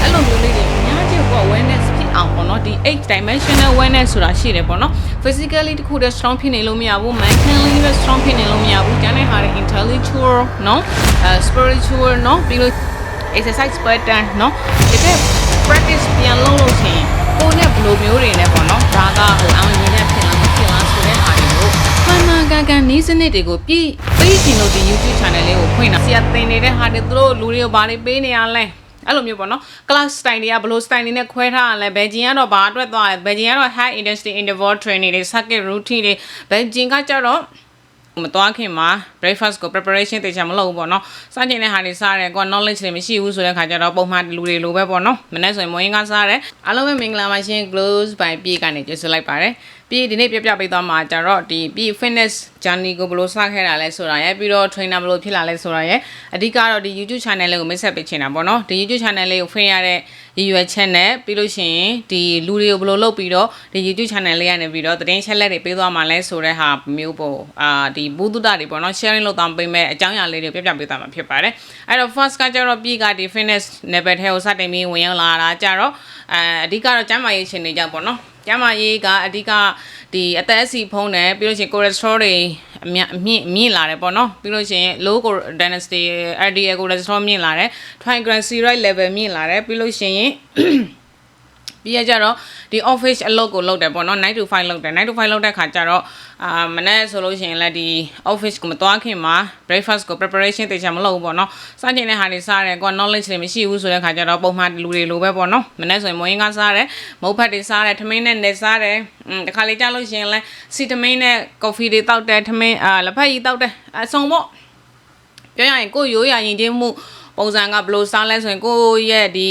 အဲ့လိုမျိုးလေးတွေအများကြီးပေါ့ awareness ဖြစ်အောင်ပေါ့နော်ဒီ8 dimensional awareness ဆိုတာရှိတယ်ပေါ့နော် physically တခုတည်း strong ဖြစ်နေလို့မရဘူး mentally လည်း strong ဖြစ်နေလို့မရဘူးကျန်တဲ့ဟာတွေ intellectual နော်အဲ spiritual နော်ပြီးလို့ exercise pattern နော်တကယ် practice ပြန်လုပ်လို့ရှိရင်ကိုယ်နဲ့ဘယ်လိုမျိုးတွေနဲ့ပေါ့နော်ဒါကဟိုအောင်မြင်တဲ့ဖြစ်လားမဖြစ်လားဆိုတဲ့ဟာတွေကိုမှန်မှန်ကန်ကန်နည်းစနစ်တွေကိုပြည့်ပေးချင်လို့ဒီ YouTube channel လေးကိုဖွင့်တာဆရာသင်နေတဲ့ဟာတွေသူတို့လူတွေကိုဘာတွေပေးနေရလဲ အဲ့လိုမျိုးပေါ့နော် class style တွေကဘယ်လို style တွေနဲ့ခွဲထားရလဲဘယ်ဂျင်ကတော့ဘာအတွက်သွားလဲဘယ်ဂျင်ကတော့ high intensity interval training တွေ circuit routine တွေဘယ်ဂျင်ကကြတော့မသွားခင်မှာ breakfast ကို preparation တေချာမလုပ်ဘူးပေါ့နော်စကျင်တဲ့ဟာတွေစားတယ်ကို knowledge တွေမရှိဘူးဆိုတဲ့ခါကျတော့ပုံမှန်လူတွေလိုပဲပေါ့နော်မနေ့ဆိုရင်မွေးကစားတယ်အားလုံးပဲမင်္ဂလာပါရှင် close by ပြေကနေကျေးဇူးလိုက်ပါတယ် ပြီးဒီနေ့ပြပြပေးသွားမှာကျတော့ဒီပြီး fitness journey ကိုဘယ်လိုစခဲ့တာလဲဆိုတာရယ်ပြီးတော့ trainer ဘယ်လိုဖြစ်လာလဲဆိုတာရယ်အဓိကတော့ဒီ YouTube channel လေးကိုမိတ်ဆက်ပေးချင်တာပေါ့နော်ဒီ YouTube channel လေးကိုဖွင့်ရတဲ့ ရည်ရွယ်ချက်နဲ့ပြီးလို့ရှိရင်ဒီလူတွေကိုဘယ်လိုလုပ်ပြီးတော့ဒီ YouTube channel လေးကနေပြီးတော့သတင်းချက်လက်တွေပေးသွားမှာလဲဆိုတဲ့ဟာမျိုးပေါ့အာဒီဘူးတုဒတွေပေါ့နော် sharing လုပ်តាមပေးမဲ့အကြောင်းအရာလေးတွေပြပြပေးသွားမှာဖြစ်ပါတယ်အဲ့တော့ first ကကျတော့ပြီးကဒီ fitness level ထဲကိုစတင်ပြီးဝင်ရောက်လာတာကျတော့အဲအဓိကတော့ကျန်းမာရေးရှင်တွေကြောင့်ပေါ့နော်ကျန်းမာရေးကအဓိကဒီအသက်အဆီဖုံးတယ်ပြီးလို့ရှိရင် cholesterol တွေအမြအမြင့်မြင့်လာတယ်ပေါ့နော်ပြီးလို့ရှိရင် low density LDL cholesterol မြင့်လာတယ် triglyceride level မြင့်လာတယ်ပြီးလို့ရှိရင်ပြီးရကြတော့ဒီ office အလုပ်ကိုလုပ်တယ်ပေါ့နော်9 to 5လုပ်တယ်9 to 5လုပ်တဲ့ခါကျတော့အာမနေ့ဆိုလို့ရှိရင်လည်းဒီ office ကိုမသွားခင်မှာ breakfast ကို preparation တေချာမလုပ်ဘူးပေါ့နော်စတင်တဲ့ဟာတွေစားတယ်ကို knowledge တွေမရှိဘူးဆိုတဲ့ခါကျတော့ပုံမှန်လူတွေလိုပဲပေါ့နော်မနေ့ဆိုရင်မွေးငါစားတယ်မုတ်ဖက်တွေစားတယ်ထမင်းနဲ့နေစားတယ်อืมတခါလေကြာလို့ရှိရင်လည်းစီထမင်းနဲ့ coffee တွေတောက်တယ်ထမင်းအာလက်ဖက်ကြီးတောက်တယ်အဆုံပေါ့ပြောရရင်ကိုရိုးရရင်ချင်းမှု ပုံစံကဘယ်လိုစားလဲဆိုရင်ကိုယ့်ရဲ့ဒီ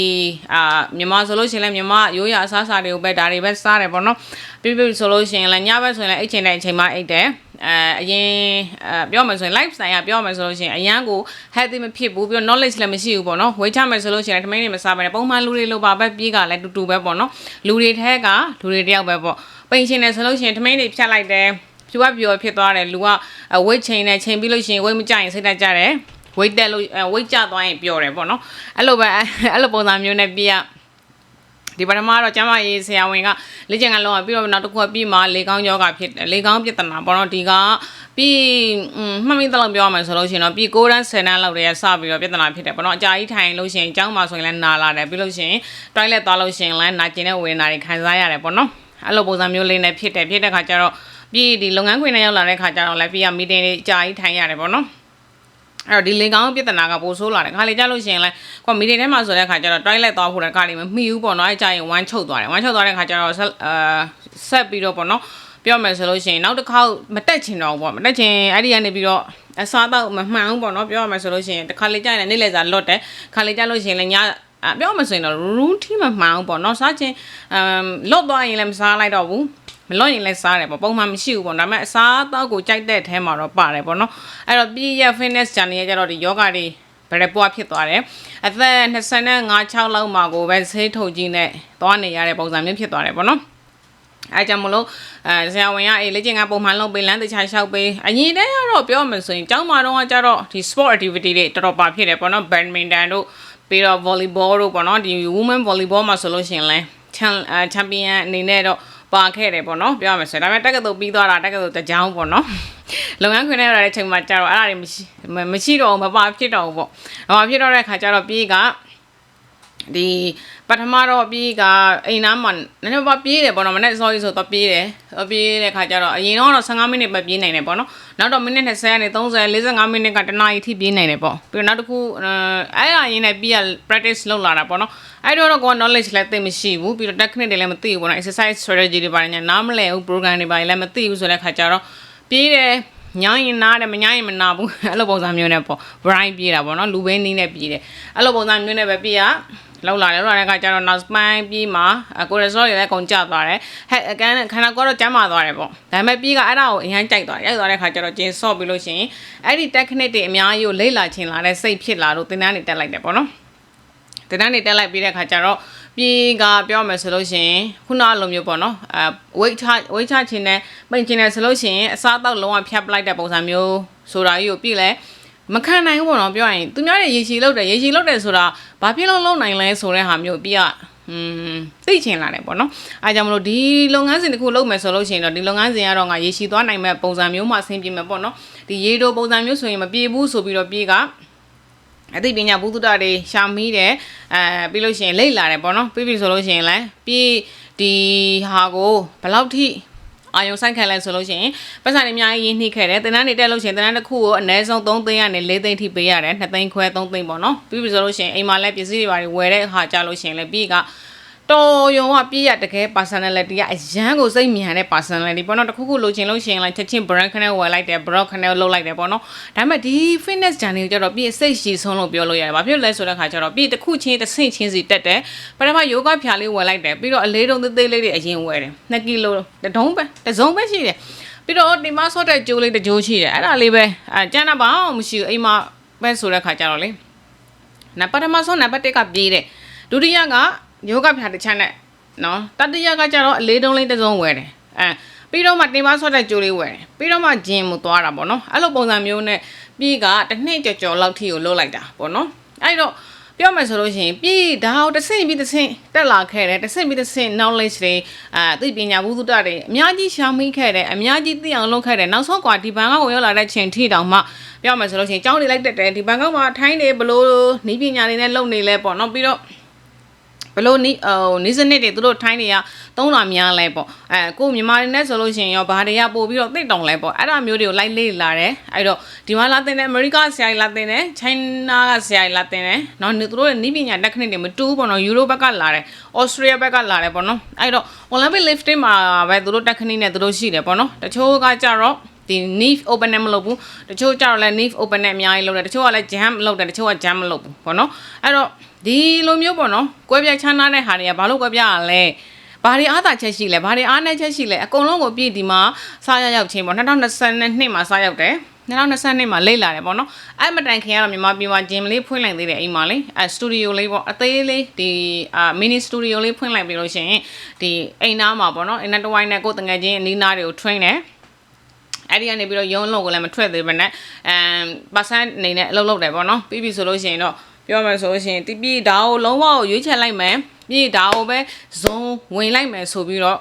အာမြန်မာဆိုလို့ရှိရင်လည်းမြန်မာရိုးရာအစားအစာတွေကိုပဲဒါတွေပဲစားတယ်ပေါ့နော်ပြပြဆိုလို့ရှိရင်လည်းညဘက်ဆိုရင်လည်းအိတ်ချင်တဲ့အချိန်မှအိတ်တယ်အဲအရင်အဲပြောမယ်ဆိုရင် life style ကပြောမယ်ဆိုလို့ရှိရင်အရန်ကို healthy မဖြစ်ဘူးပြီးတော့ knowledge လည်းမရှိဘူးပေါ့နော်ဝေးချမယ်ဆိုလို့ရှိရင်ထမင်းတွေမစားဘဲနဲ့ပုံမှန်လူတွေလိုပါပဲပြေးကလည်းတူတူပဲပေါ့နော်လူတွေထဲကလူတွေတယောက်ပဲပေါ့ပိန်ရှင်တယ်ဆိုလို့ရှိရင်ထမင်းတွေဖြတ်လိုက်တယ်ဖြူကပြောဖြစ်သွားတယ်လူကဝိတ်ချိန်နဲ့ချိန်ပြီးလို့ရှိရင်ဝိတ်မကြရင်စိတ်တက်ကြတယ် ဝိတ်တက်လို့ဝိတ်ကျသွားရင်ပျော်တယ်ပေါ့နော်အဲ့လိုပဲအဲ့လိုပုံစံမျိုးနဲ့ပြရဒီပထမတော့ကျမရေးဆရာဝန်ကလေ့ကျင့်ခန်းလုံးဝပြီးတော့နောက်တစ်ခုကပြီးမှလေကောင်းယောဂဖြစ်တယ်လေကောင်းပြဿနာပေါ့နော်ဒီကပြီးမှတ်မိတဲ့လောက်ပြောရမယ်ဆိုလို့ရှိရင်တော့ပြီး9တန်း10တန်းလောက်တည်းစပြီးတော့ပြဿနာဖြစ်တယ်ပေါ့နော်အကြာကြီးထိုင်လို့ရှိရင်ကျောင်းမှာဆိုရင်လည်းနာလာတယ်ပြီးလို့ရှိရင် toilet သွားလို့ရှိရင်လည်းနာကျင်တဲ့ဝေဒနာတွေခံစားရတယ်ပေါ့နော်အဲ့လိုပုံစံမျိုးလေးနဲ့ဖြစ်တယ်ဖြစ်တဲ့ခါကျတော့ပြီးဒီလုပ်ငန်းခွင်နဲ့ရောက်လာတဲ့ခါကျတော့လည်းပြီးကမီတင်တွေအကြာကြီးထိုင်ရတယ်ပေါ့နော် အဲ့တော့ဒီလင်ကောင်းပြဿနာကပိုဆိုးလာတယ်ခါလေကြလို့ရှိရင်လဲကွာမီဒီထဲမှာဆိုတဲ့ခါကျတော့ toilet သွားဖို့တဲ့ခါလေးမမှီဘူးပေါ့နော်အဲ့ကြရင်ဝမ်းချုပ်သွားတယ်ဝမ်းချုပ်သွားတဲ့ခါကျတော့အာဆက်ပြီးတော့ပေါ့နော်ပြောမယ်ဆိုလို့ရှိရင်နောက်တစ်ခေါက်မတက်ချင်တော့ဘူးပေါ့မတက်ချင်အဲ့ဒီကနေပြီးတော့အစားတော့မမှန်ဘူးပေါ့နော်ပြောရမယ်ဆိုလို့ရှိရင်တစ်ခါလေကြရင်နေ့လည်စာလွတ်တယ်ခါလေကြလို့ရှိရင်လည်းည အပြောမှဆိုရင်တော့ routine မမှန်ဘူးပေါ့နော်စားချင်းအမ်လွတ်သွားရင်လည်းမစားလိုက်တော့ဘူးမလွတ်ရင်လည်းစားတယ်ပေါ့ပုံမှန်မရှိဘူးပေါ့ဒါပေမဲ့အစားအသောက်ကိုကြိုက်တဲ့အထဲမှာတော့ပါတယ်ပေါ့နော်အဲ့တော့ပြည့်ရ fitness journey ရဲ့ကျတော့ဒီယောဂတွေဗရပွားဖြစ်သွားတယ်အသက်25 6လောက်မှာကိုပဲဆေးထုတ်ကြီးနဲ့သွားနေရတဲ့ပုံစံမျိုးဖြစ်သွားတယ်ပေါ့နော်အဲကြောင့်မလို့အဲဆရာဝန်ကအေးလေ့ကျင့်ခန်းပုံမှန်လုပ်ပေးလမ်းတခြားလျှောက်ပေးအရင်တည်းကတော့ပြောမှဆိုရင်ကျောင်းမှာတော့ကျတော့ဒီ sport activity တွေတော်တော်ပါဖြစ်တယ်ပေါ့နော် badminton တို့ ပြီးတော့ volleyball တို့ပေါ့နော်ဒီ women volleyball မှာဆိုလို့ရှိရင်လဲ champion အနေနဲ့တော့ပါခဲ့တယ်ပေါ့နော်ပြောရမယ်ဆိုရင်ဒါပေမဲ့တက္ကသိုလ်ပြီးသွားတာတက္ကသိုလ်တကြောင်ပေါ့နော်လုပ်ငန်းခွင်ထဲရောက်တဲ့အချိန်မှာကျတော့အဲ့ဒါတွေမရှိမရှိတော့ဘူးမပါဖြစ်တော့ဘူးပေါ့မပါဖြစ်တော့တဲ့ခါကျတော့ပြေးက ဒီပထမတော့ပြေးကအိမ်နားမှာနည်းနည်းပါပြေးတယ်ပေါ့နော်မနေ့စောကြီးဆိုတော့ပြေးတယ်ပြေးတဲ့ခါကျတော့အရင်တော့15မိနစ်ပဲပြေးနိုင်တယ်ပေါ့နော်နောက်တော့မိနစ်20နဲ့30 45မိနစ်ကတနာရီထိပြေးနိုင်တယ်ပေါ့ပြီးတော့နောက်တစ်ခုအဲ့ဒါရင်းနဲ့ပြေးရ practice လုပ်လာတာပေါ့နော်အဲ့တော့တော့ knowledge လည်းသိမရှိဘူးပြီးတော့ technique တွေလည်းမသိဘူးပေါ့နော် exercise strategy တွေပါတယ်ညာနားမလည်ဘူး program တွေပါတယ်လည်းမသိဘူးဆိုတဲ့ခါကျတော့ပြေးတယ်ညောင်းရင်နားတယ်မညောင်းရင်မနာဘူးအဲ့လိုပုံစံမျိုးနဲ့ပေါ့ brain ပြေးတာပေါ့နော်လူဘင်းနည်းနဲ့ပြေးတယ်အဲ့လိုပုံစံမျိုးနဲ့ပဲပြေးရ လောက်လာတယ်လောက်လာတဲ့အခါကျတော့နောက်စပိုင်းပြီးမှကိုရက်ဆော့တွေလည်းကုန်ကျသွားတယ်ဟဲ့အကန်ခန္ဓာကိုယ်တော့ကျန်းမာသွားတယ်ပေါ့ဒါပေမဲ့ပြီးကအဲ့ဒါကိုအရင်ကြိုက်သွားတယ်ကြိုက်သွားတဲ့အခါကျတော့ကျင်းဆော့ပြီးလို့ရှိရင်အဲ့ဒီ technique တွေအများကြီးကိုလေ့လာချင်လာတဲ့စိတ်ဖြစ်လာလို့သင်တန်းတွေတက်လိုက်တယ်ပေါ့နော်သင်တန်းတွေတက်လိုက်ပြီးတဲ့အခါကျတော့ပြီးကပြောမယ်ဆိုလို့ရှိရင်ခုနလိုမျိုးပေါ့နော်အဲ weight ချ weight ချခြင်းနဲ့ပိန်ခြင်းနဲ့ဆိုလို့ရှိရင်အစားအသောက်လုံးဝဖြတ်ပလိုက်တဲ့ပုံစံမျိုးဆိုတာကြီးကိုပြည့်လဲ မခံနိုင်ဘူးပေါ့နော်ပြောရရင်သူများတွေရေရှည်လောက်တယ်ရေရှည်လောက်တယ်ဆိုတာဘာဖြစ်လို့လုံနိုင်လဲဆိုတဲ့ဟာမျိုးပြီးကอืมသိချင်လာတယ်ပေါ့နော်အဲကြောင့်မလို့ဒီလုပ်ငန်းစဉ်တစ်ခုလုပ်မယ်ဆိုလို့ရှိရင်တော့ဒီလုပ်ငန်းစဉ်ကတော့ငါရေရှည်သွားနိုင်မဲ့ပုံစံမျိုးမှဆင်းပြေမယ်ပေါ့နော်ဒီရေတိုပုံစံမျိုးဆိုရင်မပြေဘူးဆိုပြီးတော့ပြေကအသိပညာဘုဒ္ဓတွေရှာမိတယ်အဲပြီးလို့ရှိရင်လိတ်လာတယ်ပေါ့နော်ပြီးပြီဆိုလို့ရှိရင်လည်းပြီးဒီဟာကိုဘယ်လောက်ထိ အာယုံဆိုင်ခံလဲဆိုလို့ရှိရင်ပတ်စံတွေအများကြီးရင်းနှီးခဲ့တယ်တင်တန်းတွေတက်လို့ရှိရင်တင်တန်းတစ်ခုကိုအနည်းဆုံး3သိန်းကနေ4သိန်းထိပေးရတယ်2သိန်းခွဲ3သိန်းပေါ့နော်ပြီးပြီဆိုလို့ရှိရင်အိမ်မှာလည်းပစ္စည်းတွေပါတွေဝယ်တဲ့အခါကြလို့ရှိရင်လည်းပြီးက တော်ရုံကပြည့်ရတကယ် personality ကအရန်ကိုစိတ်မြန်တဲ့ personality ပေါ့နော်တခုခုလိုချင်လို့ရှိရင်လိုက်ချက်ချင်း brand ခနဲ့ဝယ်လိုက်တယ် brand ခနဲ့လုပ်လိုက်တယ်ပေါ့နော်ဒါပေမဲ့ဒီ fitness journey ကိုကျတော့ပြည့်စိတ်ရှည်ဆုံးလို့ပြောလို့ရတယ်ဘာဖြစ်လဲဆိုတဲ့ခါကျတော့ပြည့်တစ်ခုချင်းတစ်ဆင့်ချင်းစီတက်တယ်ပထမ yoga ဖြာလေးဝယ်လိုက်တယ်ပြီးတော့အလေးတုံးသေးသေးလေးတွေအရင်ဝယ်တယ်2ကီလိုတဒုံးပဲတစုံပဲရှိတယ်ပြီးတော့ဒီမှာဆော့တဲ့ကြိုးလေးတစ်ကြိုးရှိတယ်အဲ့ဒါလေးပဲအဲကျန်တာဘာမှမရှိဘူးအိမ်မှာပဲဆိုတဲ့ခါကျတော့လေနံပါတ်ပထမဆုံးနံပါတ်1ကပြေးတယ်ဒုတိယက ယောဂဖြာတစ်ချက်နဲ့နော်တတိယကကျတော့အလေးတုံးလေးတစ်စုံဝယ်တယ်အဲပြီးတော့မှတင်ပါဆော့တဲ့ကြိုးလေးဝယ်တယ်ပြီးတော့မှဂျင်ကိုသွားတာပေါ့နော်အဲ့လိုပုံစံမျိုးနဲ့ပြီးကတစ်နှစ်ကြော်ကြော်လောက်ထိကိုလှုပ်လိုက်တာပေါ့နော်အဲ့တော့ပြောမယ်ဆိုလို့ရှိရင်ပြည်ဒါဟိုတစ်ဆင့်ပြီးတစ်ဆင့်တက်လာခဲ့တယ်တစ်ဆင့်ပြီးတစ်ဆင့် knowledge တွေအာသိပညာဘုသူတတွေအများကြီးရှာမိခဲ့တယ်အများကြီးသိအောင်လုပ်ခဲ့တယ်နောက်ဆုံးကွာဒီဘန်ကဝင်ရောက်လာတဲ့ချိန်ထိတောင်မှပြောမယ်ဆိုလို့ရှိရင်ကျောင်းတွေလိုက်တက်တယ်ဒီဘန်ကမှာထိုင်းတွေဘလို့နီးပညာတွေနဲ့လုပ်နေလဲပေါ့နော်ပြီးတော့ ဘလို့နီးဟိုနီးစနစ်တွေသူတို့ထိုင်းတွေကသုံးတာများလဲပေါ့အဲကိုမြန်မာတွေနဲ့ဆိုလို့ရှိရင်ရောဘာတွေကပို့ပြီးတော့သိတောင်လဲပေါ့အဲ့ဒါမျိုးတွေကိုလိုက်လေ့လာတယ်အဲ့တော့ဒီမှာလာတင်တယ်အမေရိကဆရာကြီးလာတင်တယ်ချိုင်းနာကဆရာကြီးလာတင်တယ်နော်သူတို့ရဲ့နီးပညာတက်ခနစ်တွေမတူဘူးပေါ့နော်ယူရိုဘက်ကလာတယ်ဩစတြေးလျဘက်ကလာတယ်ပေါ့နော်အဲ့တော့ Olympic lifting မှာပဲသူတို့တက်ခနစ်နဲ့သူတို့ရှိတယ်ပေါ့နော်တချို့ကကြတော့ ဒီ knee open နဲ့မလုပ်ဘူးတချို့ကြတော့လည်း knee open နဲ့အများကြီးလုပ်တယ်တချို့ကလည်း jump လုပ်တယ်တချို့က jump မလုပ်ဘူးပေါ့နော်အဲ့တော့ဒီလိုမျိုးပေါ့နော်ကွဲပြားချမ်းသာတဲ့ဟာတွေကဘာလို့ကွဲပြားရလဲဘာတွေအားသာချက်ရှိလဲဘာတွေအားနည်းချက်ရှိလဲအကုန်လုံးကိုပြည့်ဒီမှာစားရောက်ရောက်ချင်းပေါ့2022မှာစားရောက်တယ်2022မှာလိတ်လာတယ်ပေါ့နော်အဲ့မတိုင်ခင်ကတော့မြန်မာပြည်မှာဂျင်လေးဖွင့်လိုက်သေးတယ်အိမ်မှာလေအဲစတူဒီယိုလေးပေါ့အသေးလေးဒီအာမီနီစတူဒီယိုလေးဖွင့်လိုက်ပြီးလို့ရှိရင်ဒီအိမ်သားမှာပေါ့နော်အိမ်သားတစ်ဝိုင်းနဲ့ကိုယ်တငယ်ချင်းအနီးနားတွေကို train တယ် အဲ့ဒီကနေပြီးတော့ရုံးလုံးကိုလည်းမထွက်သေးဘဲနဲ့အမ်ပါဆန်အနေနဲ့အလုပ်လုပ်တယ်ပေါ့နော်ပြီးပြီဆိုလို့ရှိရင်တော့ပြောမယ်ဆိုလို့ရှိရင်တိပိဒါကိုလုံးဝကိုရွေးချယ်လိုက်မယ် ပြေဒါကိုပဲဇုံဝင်လိုက်မယ်ဆိုပြီးတော့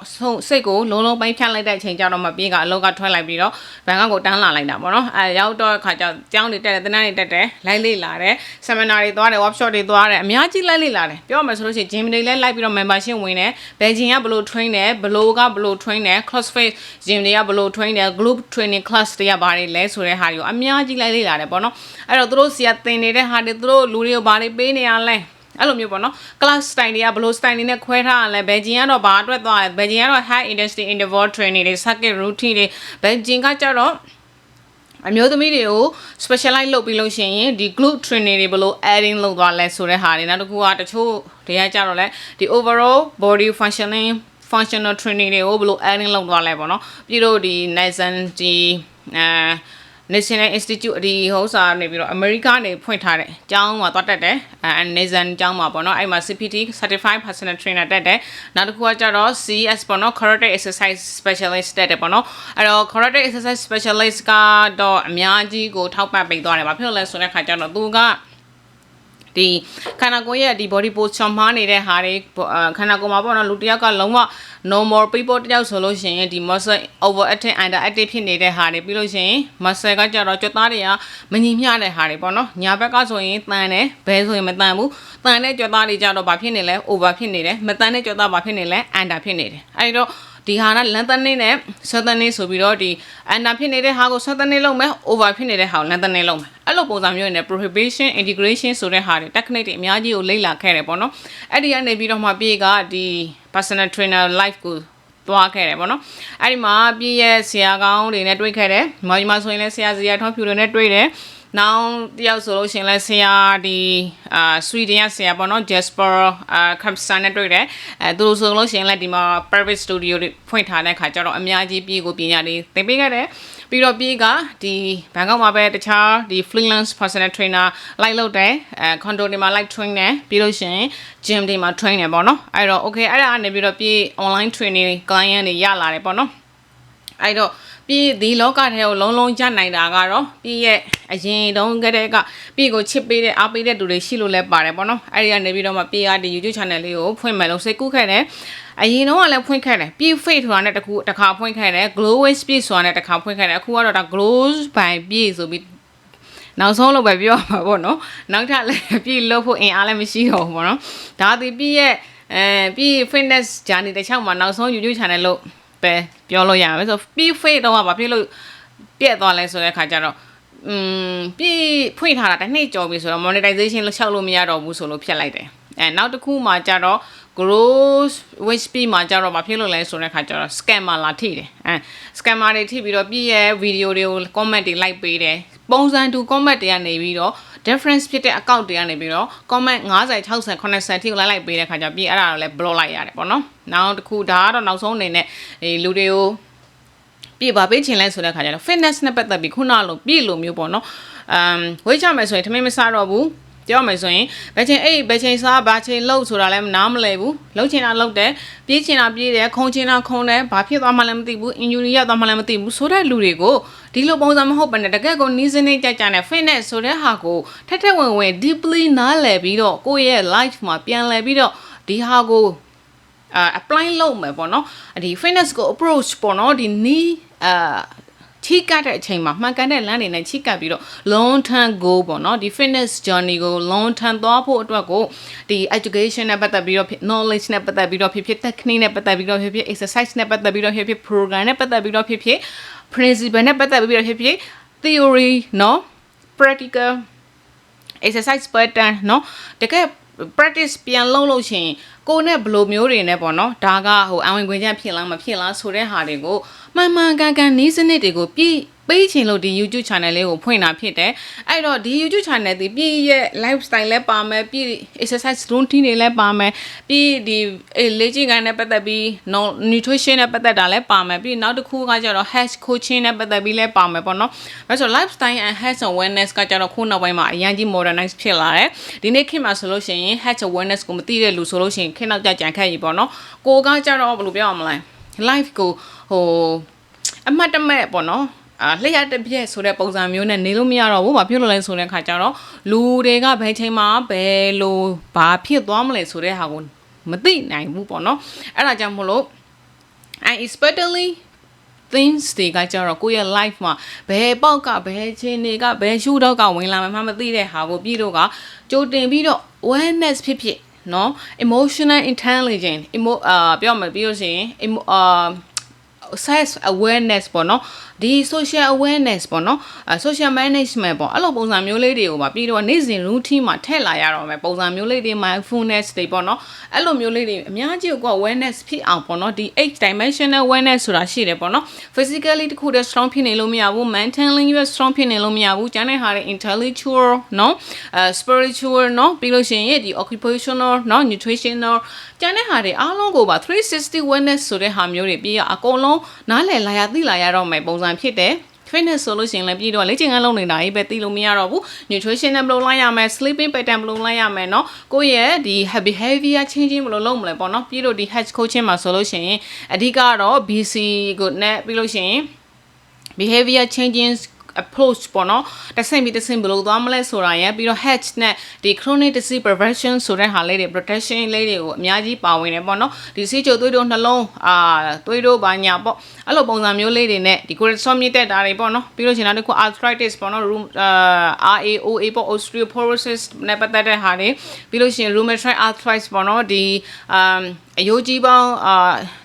စိတ်ကိုလုံးလုံးပိုင်းဖြတ်လိုက်တဲ့အချိန်ကျတော့မှပြေကအလောက်ကထွက်လိုက်ပြီးတော့ဘန်ကောက်ကိုတန်းလာလိုက်တာပေါ့နော်အဲရောက်တော့ခါကျကျောင်းတွေတက်တယ်တနန်းတွေတက်တယ်လိုက်လေ့လာတယ်ဆမနာတွေသွားတယ် workshop တွေသွားတယ်အများကြီးလိုက်လေ့လာတယ်ပြောမယ်ဆိုလို့ရှိရင် gym တွေလည်းလိုက်ပြီးတော့ membership ဝင်တယ်ဘယ်ဂျင်ကဘယ်လို train တယ်ဘယ်လိုကဘယ်လို train တယ် crossfit gym တွေကဘယ်လို train တယ် group training class တွေကဘာတွေလဲဆိုတဲ့ဟာတွေကိုအများကြီးလိုက်လေ့လာတယ်ပေါ့နော်အဲ့တော့သူတို့စီကသင်နေတဲ့ဟာတွေသူတို့လူတွေကိုဘာတွေပေးနေရလဲ အဲ့လိုမျိုးပေါ့နော် class style တွေကဘယ်လို style တွေနဲ့ခွဲထားရလဲဘယ်ဂျင်ကတော့ဘာအတွက်သွားလဲဘယ်ဂျင်ကတော့ high intensity interval training တွေ circuit routine တွေဘယ်ဂျင်ကကြတော့အမျိုးသမီးတွေကို specialize လုပ်ပြီးလို့ရှိရင်ဒီ glute training တွေဘယ်လို adding လုပ်သွားလဲဆိုတဲ့ဟာတွေနောက်တစ်ခုကတချို့တွေကကြတော့လဲဒီ overall body functioning functional training တွေကိုဘယ်လို adding လုပ်သွားလဲပေါ့နော်ပြီးတော့ဒီ Nelson ဒီအဲ National Institute ဒီဟိုစာနေပြီးတော့ America နေဖွင့်ထားတယ်။ကျောင်းမှာသွားတက်တယ်။အဲ Nathan ကျောင်းမှာပေါ့နော်။အဲ့မှာ CPT Certified Personal Trainer တက်တယ်။နောက်တစ်ခုကကျတော့ CS ပေါ့နော် Karate Exercise Specialist တက်တယ်ပေါ့နော်။အဲ့တော့ Karate Exercise Specialist ကတော့အများကြီးကိုထောက်ပံ့ပေးသွားတယ်။ဘာဖြစ်လို့လဲဆိုတဲ့ခါကျတော့သူက ဒီခန္ဓာကိုယ်ရဲ့ဒီ body posture မှားနေတဲ့ဟာတွေခန္ဓာကိုယ်မှာပေါ့နော်လူတစ်ယောက်ကလုံးဝ normal people တယောက်ဆိုလို့ရှိရင်ဒီ muscle over active under active ဖြစ်နေတဲ့ဟာတွေပြီးလို့ရှိရင် muscle ကကြတော့ကြွသားတွေကမညီမျှတဲ့ဟာတွေပေါ့နော်ညာဘက်ကဆိုရင်တန်တယ်ဘဲဆိုရင်မတန်ဘူးတန်တဲ့ကြွသားတွေကြတော့ဘာဖြစ်နေလဲ over ဖြစ်နေတယ်မတန်တဲ့ကြွသားဘာဖြစ်နေလဲ under ဖြစ်နေတယ်အဲဒီတော့ ဒီဟာကလန်တန်နေနဲ့ဆတ်တန်နေဆိုပြီးတော့ဒီအန်နာဖြစ်နေတဲ့ဟာကိုဆတ်တန်နေလုံးမယ် over ဖြစ်နေတဲ့ဟာကိုလန်တန်နေလုံးမယ်အဲ့လိုပုံစံမျိုးနဲ့ prohibition integration ဆိုတဲ့ဟာတွေ technique တွေအများကြီးကိုလေ့လာခဲ့တယ်ပေါ့နော်အဲ့ဒီကနေပြီးတော့မှပြေကဒီ personal trainer life ကိုသွားခဲ့တယ်ပေါ့နော်အဲ့ဒီမှာပြည့်ရဲ့ဆရာကောင်းတွေနဲ့တွေ့ခဲ့တယ်မောင်ကြီးမဆိုရင်လည်းဆရာဇီယာထွန်းဖြူတွေနဲ့တွေ့တယ် နောက်တယောက်ဆိုလို့ရှင်လဲဆရာဒီအာဆွီဒင်ကဆရာပေါ့နော် Jasper အာကပ်ဆန်နဲ့တွေ့တယ်အဲသူတို့ဆိုလို့ရှင်လဲဒီမှာ private studio တွေဖွင့်ထားတဲ့ခါကျတော့အများကြီးပြည်ကိုပညာတွေသင်ပေးခဲ့တယ်ပြီးတော့ပြည်ကဒီဘန်ကောက်မှာပဲတခြားဒီ freelance personal trainer လိုက်လုပ်တယ်အဲ condo တွေမှာ like train တယ်ပြီးလို့ရှင် gym တွေမှာ train တယ်ပေါ့နော်အဲ့တော့ okay အဲ့ဒါကနေပြီးတော့ပြည် online training client တွေရလာတယ်ပေါ့နော် အဲ့တော့ပြီးဒီလောကထဲကိုလုံးလုံးရနိုင်တာကတော့ပြီးရဲ့အရင်တုန်းကတည်းကပြီးကိုချစ်ပေးတဲ့အားပေးတဲ့သူတွေရှိလို့လဲပါတယ်ပေါ့နော်အဲ့ဒီကနေပြီးတော့မှပြီးရဒီ YouTube channel လေးကိုဖွင့်မယ်လို့စိတ်ကူးခဲ့တယ်အရင်တော့ကလည်းဖွင့်ခဲ့တယ်ပြီး fate ဆိုတာနဲ့တခုတစ်ခါဖွင့်ခဲ့တယ် glow with speed ဆိုတာနဲ့တစ်ခါဖွင့်ခဲ့တယ်အခုကတော့ဒါ glows by ပြည့်ဆိုပြီးနောက်ဆုံးလို့ပဲပြောမှာပေါ့နော်နောက်ထပ်လည်းပြည့်လို့ဖို့အင်အားလည်းမရှိတော့ဘူးပေါ့နော်ဒါဒီပြည့်ရဲ့အဲပြည့် fitness journey တစ်ချောင်းမှာနောက်ဆုံး YouTube channel လို့ ပဲပြောလို့ရမယ်ဆိုပြည့် fate တော့ကဘာဖြစ်လို့ပြက်သွားလဲဆိုတဲ့ခါကျတော့อืมပြည့်ဖွင့်ထားတာတစ်နှစ်ကျော်ပြီဆိုတော့ monetization လောက်လျှောက်လို့မရတော့ဘူးဆိုလို့ဖြတ်လိုက်တယ်အဲနောက်တစ်ခုမှကျတော့ gross wish speed မှာကျတော့မဖြစ်လို့လဲဆိုတဲ့ခါကျတော့ scammer လာထိတယ်အဲ scammer တွေထိပြီးတော့ပြည့်ရဲ့ video တွေကို comment တွေ like ပေးတယ်ပုံစံတူ comment တွေကနေပြီးတော့ difference ဖြစ်တဲ့ account တွေကနေပြီးတော့ comment 50 60 80ထိကို like like ပေးတဲ့ခါကျပြည့်အဲ့ဒါတော့လဲ block လိုက်ရတယ်ပေါ့နော်နောက်တစ်ခုဒါကတော့နောက်ဆုံးအနေနဲ့ဒီလူတွေကိုပြည့်ပါပေးချင်လဲဆိုတဲ့ခါကျတော့ fitness နဲ့ပတ်သက်ပြီးခုနလိုပြည့်လိုမျိုးပေါ့နော်အမ်ဝေးချမယ်ဆိုရင်ထမင်းမစားတော့ဘူး ပြောမယ်ဆိုရင်ဘယ်ချိန်အိတ်ဘယ်ချိန်စားဘာချိန်လှုပ်ဆိုတာလည်းနားမလည်ဘူးလှုပ်ချင်တာလှုပ်တယ်ပြေးချင်တာပြေးတယ်ခုံချင်တာခုံတယ်ဘာဖြစ်သွားမှလည်းမသိဘူး injury ရသွားမှလည်းမသိဘူးဆိုတဲ့လူတွေကိုဒီလိုပုံစံမဟုတ်ဘဲနဲ့တကယ်ကိုနီးစနစ်ကြကြနဲ့ fitness ဆိုတဲ့ဟာကိုထက်ထက်ဝင်ဝင် deeply နားလည်ပြီးတော့ကိုယ့်ရဲ့ life မှာပြန်လည်ပြီးတော့ဒီဟာကိုအာ apply လုပ်မယ်ပေါ့နော်ဒီ fitness ကို approach ပေါ့နော်ဒီနီးအာ ချီကတ်တဲ့အချိန်မှာမှန်ကန်တဲ့လမ်းတွေနဲ့ချီကတ်ပြီးတော့ long term goal ပေါ့နော်ဒီ fitness journey ကို long term သွားဖို့အတွက်ကိုဒီ education နဲ့ပတ်သက်ပြီးတော့ knowledge နဲ့ပတ်သက်ပြီးတော့ဖြစ်ဖြစ် technique နဲ့ပတ်သက်ပြီးတော့ဖြစ်ဖြစ် exercise နဲ့ပတ်သက်ပြီးတော့ဖြစ်ဖြစ် program နဲ့ပတ်သက်ပြီးတော့ဖြစ်ဖြစ် principle နဲ့ပတ်သက်ပြီးတော့ဖြစ်ဖြစ် theory เนาะ practical exercise pattern เนาะတကယ် practice ပြန်လုပ်လို့ရှိရင်ကိုယ်နဲ့ဘယ်လိုမျိုးတွေနဲ့ပေါ့နော်ဒါကဟိုအဝင်ခွင့်ချက်ဖြစ်လားမဖြစ်လားဆိုတဲ့ဟာတွေကိုမှန်မှန်ကန်ကန်နည်းစနစ်တွေကိုပြည့် ပေးချင်လို့ဒီ YouTube channel လေးကိုဖွင့်တာဖြစ်တယ်အဲ့တော့ဒီ YouTube channel ဒီပြည့်ရဲ့ lifestyle လည်းပါမယ်ပြည့် exercise routine တွေလည်းပါမယ်ပြည့်ဒီလေ့ကျင့်ခန်းနဲ့ပတ်သက်ပြီး nutrition နဲ့ပတ်သက်တာလည်းပါမယ်ပြီးနောက်တစ်ခုကကျတော့ health coaching နဲ့ပတ်သက်ပြီးလည်းပါမယ်ပေါ့နော်အဲဆို lifestyle and health awareness ကကျတော့ခုနောက်ပိုင်းမှာအရင်ကြီး modernize ဖြစ်လာတယ်ဒီနေ့ခေတ်မှာဆိုလို့ရှိရင် health awareness ကိုမသိတဲ့လူဆိုလို့ရှိရင်ခေတ်နောက်ကျကြံခက်ကြီးပေါ့နော်ကိုကကျတော့ဘယ်လိုပြောရမလဲ life ကိုဟိုအမှတ်တမဲ့ပေါ့နော် အာလျှက်တစ်ပြက်ဆိုတဲ့ပုံစံမျိုးနဲ့နေလို့မရတော့ဘူး။ဘာဖြစ်လို့လဲဆိုတဲ့ခါကျတော့လူတွေကဘယ်ချိန်မှာဘယ်လိုဘာဖြစ်သွားမလဲဆိုတဲ့ဟာကိုမသိနိုင်ဘူးပေါ့နော်။အဲ့ဒါကြောင့်မို့လို့ I especially things တွေကကြတော့ကိုယ့်ရဲ့ life မှာဘယ်ပေါက်ကဘယ်ချင်းတွေကဘယ်ရှုတော့ကဝင်လာမှမသိတဲ့ဟာကိုပြီးတော့ကကြိုတင်ပြီးတော့ awareness ဖြစ်ဖြစ်เนาะ emotional intelligence emo အာပြောမှပြီးလို့ရှိရင် emo အာ self awareness ပေါ့နော် ဒီ social awareness ပေါ့နော်အဲ social management ပေါ့အဲ့လိုပုံစံမျိုးလေးတွေကိုပါပြီးတော့နေ့စဉ် routine မှာထည့်လာရတော့မယ်ပုံစံမျိုးလေးတွေ mindfulness တွေပေါ့နော်အဲ့လိုမျိုးလေးတွေအများကြီးကို awareness ဖြစ်အောင်ပေါ့နော်ဒီ eight dimensional awareness ဆိုတာရှိတယ်ပေါ့နော် physically တခုတည်း strong ဖြစ်နေလို့မရဘူး mentally ပဲ strong ဖြစ်နေလို့မရဘူးကျန်တဲ့ဟာတွေ intellectual နော်အဲ spiritual နော်ပြီးလို့ရှိရင်ဒီ occupational နော် nutritional ကျန်တဲ့ဟာတွေအားလုံးကိုပါ360 awareness ဆိုတဲ့ဟာမျိုးတွေပြီးရအကုန်လုံးနားလည်လာရသိလာရတော့မယ်ပုံစဖြစ်တယ် fitness ဆိုလို့ရှိရင်လည်းပြီးတော့လေ့ကျင့်ခန်းလုပ်နေတာကြီးပဲသိလို့မရတော့ဘူး nutrition နဲ့ဘယ်လိုလိုက်ရမလဲ sleeping pattern ဘယ်လိုလိုက်ရမလဲเนาะကိုယ့်ရဲ့ဒီ behavior changing ဘယ်လိုလုပ်မလဲပေါ့เนาะပြီးတော့ဒီ health coaching မှာဆိုလို့ရှိရင်အဓိကတော့ BC ကိုနဲ့ပြီးလို့ရှိရင် behavior changing approach ပေါ့နော်တဆင့်ပြီးတဆင့်ဘယ်လိုသွားမလဲဆိုတာရယ်ပြီးတော့ hedge နဲ့ဒီ chronic disease prevention ဆိုတဲ့ဟာလေးတွေ protection လေးတွေကိုအများကြီးပါဝင်တယ်ပေါ့နော်ဒီစီချိုသွေးတို့နှလုံးအာသွေးတို့ဘာညာပေါ့အဲ့လိုပုံစံမျိုးလေးတွေနဲ့ဒီ cortisol မြင့်တက်တာတွေပေါ့နော်ပြီးလို့ရှိရင်နောက်တစ်ခု arthritis ပေါ့နော် room အာ RAOA ပေါ့ osteoporosis နဲ့ပတ်သက်တဲ့ဟာတွေပြီးလို့ရှိရင် rheumatoid arthritis ပေါ့နော်ဒီအမ် အယိုးကြီးပေါင်းအာ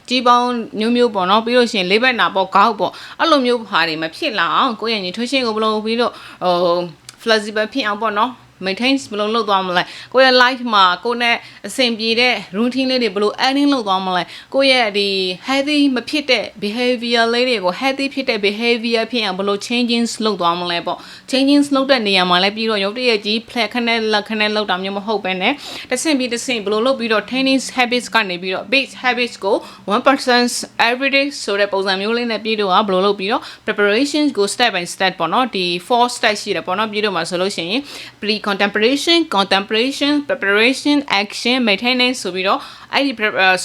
ကြီးပေါင်းမျိုးမျိုးပေါ့နော်ပြီးလို့ရှိရင်လေးဘက်နာပေါ့ခေါက်ပေါ့အဲ့လိုမျိုးဟာတွေမဖြစ်လာအောင်ကိုယ့်ရဲ့ nutrition ကိုဘယ်လိုပြီးတော့ဟို flexible ဖြစ်အောင်ပေါ့နော် maintain ဘယ်လိုလုပ်သွားမလဲကိုယ့်ရဲ့ life မှာကိုယ့်နဲ့အဆင်ပြေတဲ့ routine လေးတွေဘယ်လို adding လုပ်သွားမလဲကိုယ့်ရဲ့ဒီ healthy မဖြစ်တဲ့ behavior လေးတွေကို healthy ဖြစ်တဲ့ behavior ဖြစ်အောင်ဘယ်လို changes လုပ်သွားမလဲပေါ့ changes လုပ်တဲ့နေရာမှာလည်းပြီးတော့ရုပ်တရက်ကြီး flat ခနဲ့လက်ခနဲ့လောက်တာမျိုးမဟုတ်ပဲねတစ်ဆင့်ပြီးတစ်ဆင့်ဘယ်လိုလုပ်ပြီးတော့ training habits ကနေပြီးတော့ base habits ကို1% everyday ဆိုတဲ့ပုံစံမျိုးလေးနဲ့ပြီးတော့ဘယ်လိုလုပ်ပြီးတော့ preparations ကို step by step ပေါ့နော်ဒီ four step ရှိတယ်ပေါ့နော်ပြီးတော့မှာဆိုလို့ရှိရင် pre contemplation contemplation preparation action maintenance ဆိုပြီးတော့အဲ့ဒီ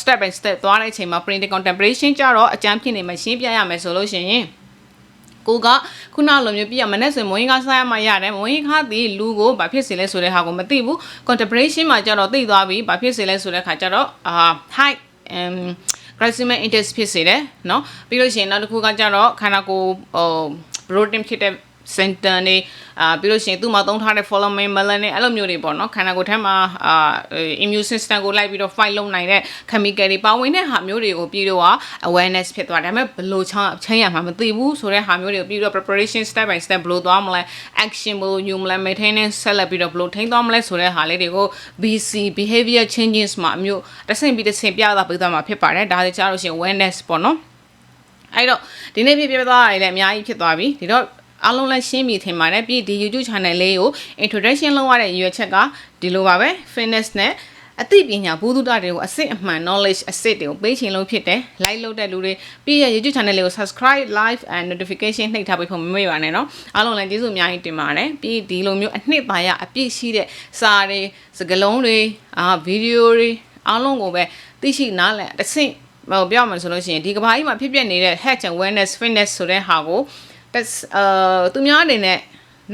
step by step သွားတဲ့အချိန်မှာ pre contemplation ကြတော့အကြမ်းဖြစ်နေမှရှင်းပြရမယ်ဆိုလို့ရှိရင် ကိုကခုနလိုမျိုးပြရမနဲ့ဆိုရင်မွေးကားစားရမှရတယ်မွေးကားဒီလူကိုဘာဖြစ်စေလဲဆိုတဲ့ဟာကိုမသိဘူး contemplation မှာကျတော့သိသွားပြီဘာဖြစ်စေလဲဆိုတဲ့ခါကျတော့အာ high um glycemic index ဖြစ်စေတယ်เนาะပြီးလို့ရှိရင်နောက်တစ်ခုကကျတော့ခန္ဓာကိုယ်ဟို protein ဖြစ်တဲ့ center နေအာပြီးလို့ရှိရင်သူ့မှာသုံးထားတဲ့ following melanin အဲ့လိုမျိုးတွေပေါ့နော်ခန္ဓာကိုယ်ထဲမှာအာ immune system ကိုလိုက်ပြီးတော့ fight လုပ်နိုင်တဲ့ chemical တွေပါဝင်တဲ့ဟာမျိုးတွေကိုပြီးတော့ awareness ဖြစ်သွားတယ်ဒါပေမဲ့ဘယ်လိုချချင်းရမှာမသိဘူးဆိုတဲ့ဟာမျိုးတွေကိုပြီးတော့ preparation step by step ဘယ်လိုသွားမလဲ action ဘယ်လိုယူမလဲ maintenance ဆက်လက်ပြီးတော့ဘယ်လိုထိန်းသွားမလဲဆိုတဲ့ဟာလေးတွေကို BC behavior changes မှာအမျိုးတစ်ဆင့်ပြီးတစ်ဆင့်ပြသပေးသွားမှာဖြစ်ပါတယ်ဒါလည်းကြားလို့ရှိရင် awareness ပေါ့နော်အဲ့တော့ဒီနေ့ပြပြသွားရတယ်လည်းအများကြီးဖြစ်သွားပြီဒီတော့ အားလုံးလည်းရှင်းပြီထင်ပါတယ်ပြီးဒီ YouTube channel လေးကို introduction လုပ်ရတဲ့ရွယ်ချက်ကဒီလိုပါပဲ fitness နဲ့အသိပညာဘူးတုဒတွေကိုအစစ်အမှန် knowledge အစစ်တွေကိုပေးချင်လို့ဖြစ်တယ် like လုပ်တဲ့လူတွေပြီးရ YouTube channel လေးကို subscribe like and notification နှိပ်ထားပေးဖို့မမေ့ပါနဲ့เนาะအားလုံးလည်းကျေးဇူးအများကြီးတင်ပါတယ်ပြီးဒီလိုမျိုးအနှစ်သာရအပြည့်ရှိတဲ့စာတွေစကားလုံးတွေအာဗီဒီယိုတွေအားလုံးကိုပဲသိရှိနားလည်တစ်ဆင့်ဟိုပြောမှဆိုလို့ရှိရင်ဒီကဘာကြီးမှာဖြစ်ပျက်နေတဲ့ health and wellness fitness ဆိုတဲ့ဟာကိုတက် အာသူများအနေနဲ့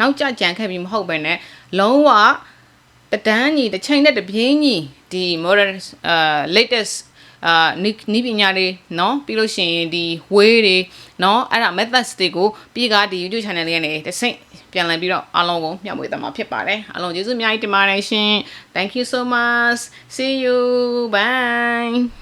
နောက်ကျကြံခဲ့ပြီးမဟုတ်ပဲねလုံးဝတဒန်းကြီးတစ်ချိန်နဲ့တစ်ပြင်းကြီးဒီ modern အာ latest အာနီးပညာတွေเนาะပြီးလို့ရှိရင်ဒီ way တွေเนาะအဲ့ဒါ methods တွေကိုပြီးကဒီ YouTube channel လေးကနေတစ်ဆင့်ပြန်လည်ပြီးတော့အားလုံးကိုမျှဝေသွားမှာဖြစ်ပါတယ်အားလုံးကျေးဇူးအများကြီးတင်ပါတယ်ရှင် thank you so much see you bye